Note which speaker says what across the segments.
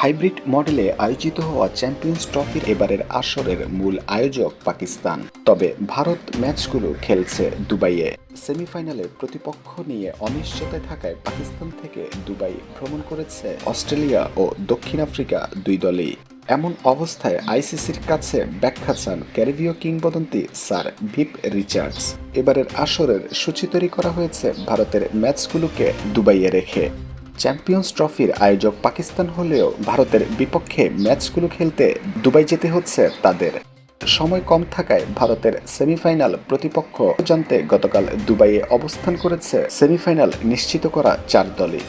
Speaker 1: Hybrid মডেলে আয়োজিত হওয়া চ্যাম্পিয়ন্স ট্রফির এবারের আসরের মূল আয়োজক পাকিস্তান। তবে ভারত ম্যাচগুলো খেলছে দুবাইয়ে। সেমিফাইনালে প্রতিপক্ষ নিয়ে অনিশ্চয়তায় থাকায় পাকিস্তান থেকে দুবাই ভ্রমণ করেছে অস্ট্রেলিয়া ও দক্ষিণ আফ্রিকা দুই দলই। এমন অবস্থায় আইসিসির কাছে ব্যাখ্যা চান ক্যারিবীয় কিংবদন্তি স্যার ভিপ রিচার্ডস। এবারের আসরের সূচি তৈরি করা হয়েছে ভারতের ম্যাচগুলোকে দুবাইয়ে রেখে। চ্যাম্পিয়ন্স ট্রফির আয়োজক পাকিস্তান হলেও ভারতের বিপক্ষে ম্যাচগুলো খেলতে দুবাই যেতে হচ্ছে তাদের। সময় কম থাকায় ভারতের সেমিফাইনাল প্রতিপক্ষ জানতে গতকাল দুবাইয়ে অবস্থান করেছে সেমিফাইনাল নিশ্চিত করা চার দলই।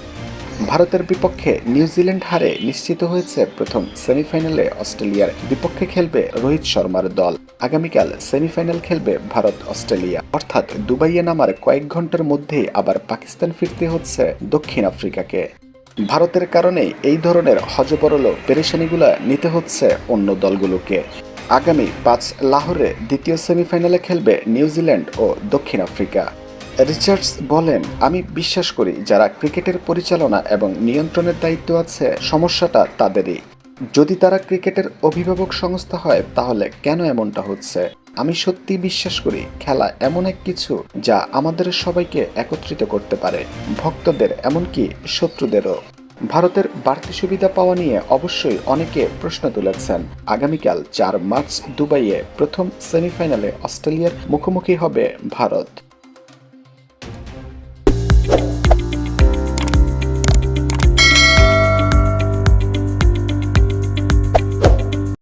Speaker 1: ভারতের বিপক্ষে নিউজিল্যান্ড হারে নিশ্চিত হয়েছে প্রথম সেমিফাইনালে অস্ট্রেলিয়ার বিপক্ষে খেলবে রোহিত শর্মার দল। আগামীকাল সেমিফাইনাল খেলবে ভারত অস্ট্রেলিয়া। অর্থাৎ দুবাইয়ে নামার কয়েক ঘণ্টার মধ্যেই আবার পাকিস্তান ফিরতে হচ্ছে দক্ষিণ আফ্রিকাকে। ভারতের কারণে এই ধরনের হজবরল পেরেশানিগুলা নিতে হচ্ছে অন্য দলগুলোকে। আগামী পাঁচ লাহোরে দ্বিতীয় সেমিফাইনালে খেলবে নিউজিল্যান্ড ও দক্ষিণ আফ্রিকা। রিচার্ডস বলেন, আমি বিশ্বাস করি যারা ক্রিকেটের পরিচালনা এবং নিয়ন্ত্রণের দায়িত্ব আছে, সমস্যাটা তাদেরই। যদি তারা ক্রিকেটের অভিভাবক সংস্থা হয়, তাহলে কেন এমনটা হচ্ছে? আমি সত্যি বিশ্বাস করি, খেলা এমন এক কিছু যা আমাদের সবাইকে একত্রিত করতে পারে, ভক্তদের এমনকি শত্রুদেরও। ভারতের বাড়তি সুবিধা পাওয়া নিয়ে অবশ্যই অনেকে প্রশ্ন তুলেছেন। আগামীকাল চার মার্চ দুবাইয়ে প্রথম সেমিফাইনালে অস্ট্রেলিয়ার মুখোমুখি হবে ভারত।